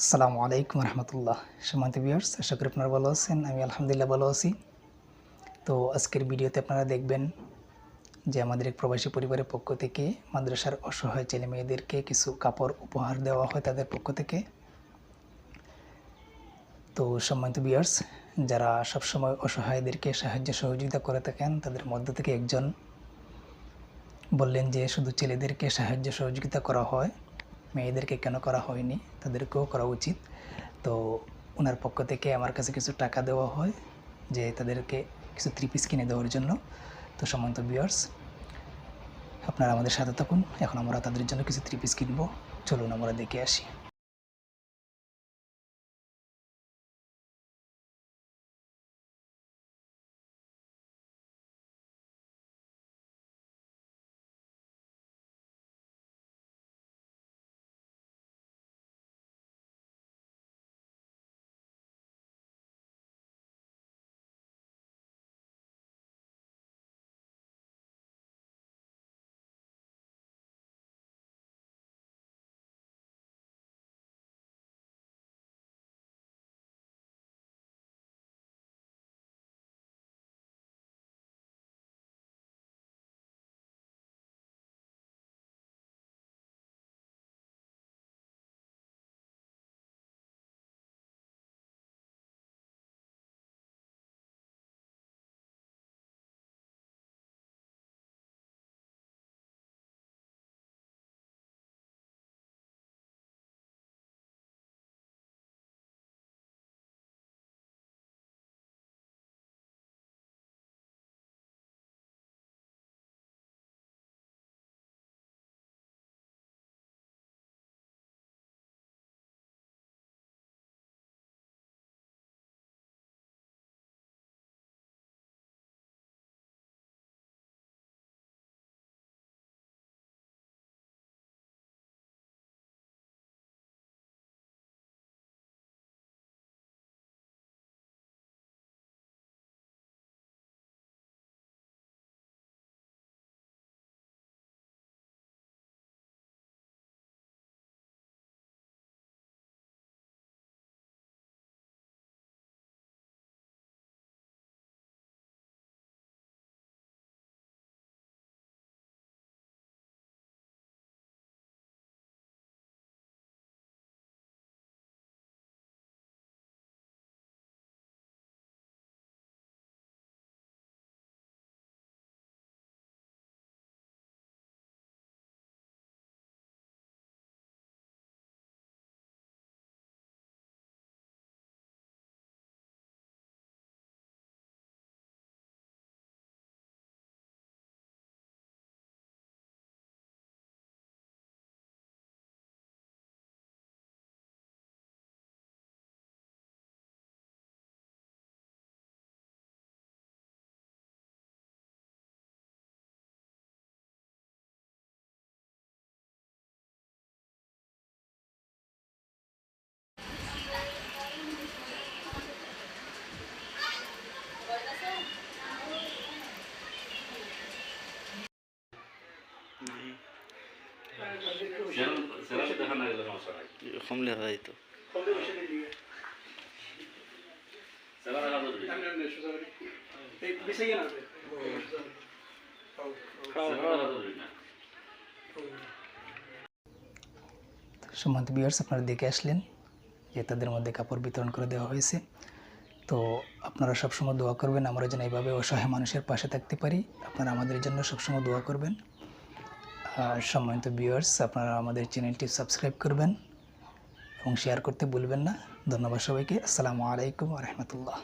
আসসালামু আলাইকুম রহমতুল্লাহ। সম্মানিত ভিউয়ার্স আশা করি আপনারা ভালো আছেন, আমি আলহামদুলিল্লাহ ভালো আছি। তো আজকের ভিডিওতে আপনারা দেখবেন যে আমাদের এক প্রবাসী পরিবারের পক্ষ থেকে মাদ্রাসার অসহায় ছেলে মেয়েদেরকে কিছু কাপড় উপহার দেওয়া হয় তাদের পক্ষ থেকে। তো সম্মানিত ভিউয়ার্স যারা সবসময় অসহায়দেরকে সাহায্য সহযোগিতা করে থাকেন, তাদের মধ্য থেকে একজন বললেন যে শুধু ছেলেদেরকে সাহায্য সহযোগিতা করা হয় মেয়েদেরকে কেন করা হয়নি? তাদেরকেও করা উচিত। তো ওনার পক্ষ থেকে আমার কাছে কিছু টাকা দেওয়া হয়, যে তাদেরকে কিছু থ্রি পিস কিনে দেওয়ার জন্য। তো সমন্ত বিয়ার্স আপনারা আমাদের সাথে থাকুন। এখন আমরা তাদের জন্য কিছু থ্রি পিস কিনবো। চলুন আমরা দেখে আসি। দেখা জরুরি। না। সম্মানিত বিয়ার্স আপনারা দেখে আসলেন যে তাদের মধ্যে কাপড় বিতরণ করে দেওয়া হয়েছে। তো আপনারা সবসময় দোয়া করবেন আমরা যেন এইভাবে অসহায় মানুষের পাশে থাকতে পারি। আপনারা আমাদের জন্য সবসময় দোয়া করবেন। সম্মানিত ভিউয়ার্স আপনারা আমাদের চ্যানেলটি সাবস্ক্রাইব করবেন এবং শেয়ার করতে ভুলবেন না। ধন্যবাদ সবাইকে। আসসালামু আলাইকুম রহমতুল্লাহ।